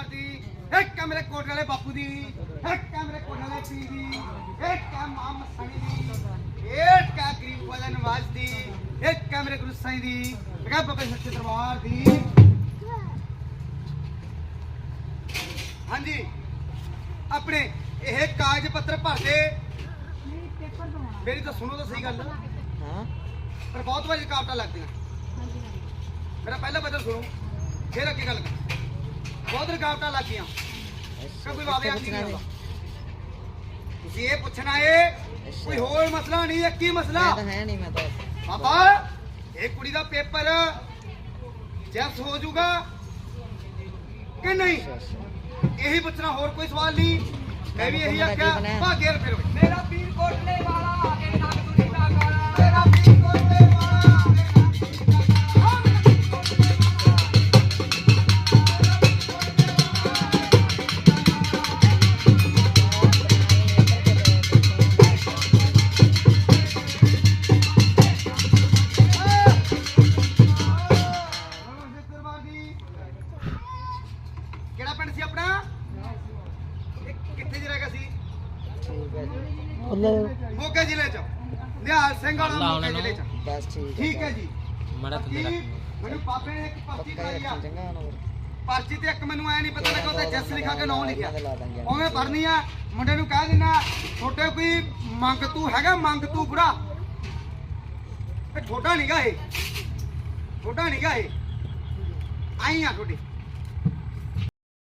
ਦਰਬਾਰ ਦੀ ਇੱਕ ਹੈ ਮੇਰੇ ਕੋਟ ਵਾਲੇ ਬਾਪੂ ਦੀ ਇੱਕ ਹੈ ਮੇਰੇ ਕੋਟ ਵਾਲੇ ਪੀ ਦੀ ਇੱਕ ਹੈ ਮਾਂ ਮਸਣੀ ਦੀ ਇੱਕ ਹੈ ਗਰੀਬ ਵਾਲਾ ਨਵਾਜ਼ ਦੀ ਇੱਕ ਹੈ ਮੇਰੇ ਗੁਰੂ ਸਾਈਂ ਦੀ ਇੱਕ ਹੈ ਬਾਬਾ ਸੱਚੇ ਦਰਬਾਰ ਦੀ। ਹਾਂਜੀ ਆਪਣੇ ਇਹ ਕਾਗਜ਼ ਪੱਤਰ ਭਰਦੇ ਮੇਰੀ ਤਾਂ ਸੁਣੋ ਤਾਂ ਸਹੀ ਗੱਲ। ਹਾਂ। ਪਰ ਬਹੁਤ ਵਾਰੀ ਰੁਕਾਵਟਾਂ ਲੱਗਦੀਆਂ। ਮੇਰਾ ਪਹਿਲਾ ਬਦਲ ਸੁਣੋ ਫਿਰ ਅੱਗੇ ਗੱਲ ਕਰ। ਬਹੁਤ ਰੁਕਾਵਟਾਂ ਲੱਗੀਆਂ। ਕੋਈ ਕੀ ਕਰਦਾ ਤੁਸੀਂ ਇਹ ਪੁੱਛਣਾ ਏ ਕੋਈ ਹੋਰ ਮਸਲਾ ਨਹੀਂ ਇਹ ਕੀ ਮਸਲਾ? ਤਾਂ ਹੈ ਨਹੀਂ ਮੈਂ ਤਾਂ। ਬਾਬਾ ਇਹ ਕੁੜੀ ਦਾ ਪੇਪਰ ਜੈਸ ਹੋ ਜਾਊਗਾ ਕਿ ਨਹੀਂ? ਇਹੀ ਪੁੱਛਣਾ ਹੋਰ ਕੋਈ ਸਵਾਲ ਨਹੀਂ? ਮੈਂ ਵੀ ਇਹੀ ਆਖਿਆ ਭਾਗੇਰ ਫਿਰ। ਮੇਰਾ ਪਿੰਡ ਸੀ ਆਪਣਾ? ਇਹ ਕਿੱਥੇ ਜਿਹੜਾ ਹੈਗਾ ਸੀ? ਹੈ ਜੀ ਮੋਗਾ ਜ਼ਿਲ੍ਹੇ ਚ। ਨਿਹਾਲ ਸਿੰਘ ਵਾਲਾ ਮੋਗਾ ਜ਼ਿਲ੍ਹੇ ਚ। ਬਸ ਠੀਕ ਠੀਕ ਹੈ ਜੀ। ਮੜਾ ਬਾਕੀ ਮੈਨੂੰ ਪਾਪੇ ਨੇ ਇੱਕ ਪਰਚੀ ਕਰਾਈ ਆ। ਪਰਚੀ ਤੇ ਇੱਕ ਮੈਨੂੰ ਐ ਨਹੀਂ ਪਤਾ ਲੱਗਾ ਉਹਤੇ ਜੱਸ ਲਿਖਾ ਕੇ ਨਾਂ ਲਿਖਿਆ। ਉਵੇਂ ਭਰਨੀ ਆ। ਮੁੰਡੇ ਨੂੰ ਕਹਿ ਦਿੰਨਾ ਛੋਟੇ ਕੋਈ ਮੰਗ ਤੂੰ ਹੈਗਾ ਮੰਗ ਤੂੰ ਬੁੜਾ ਇਹ ਛੋਟਾ ਨਹੀਂਗਾ ਇਹ। ਛੋਟਾ ਨਹੀਂਗਾ ਇਹ। ਆਈ ਆ ਛੋਟੀ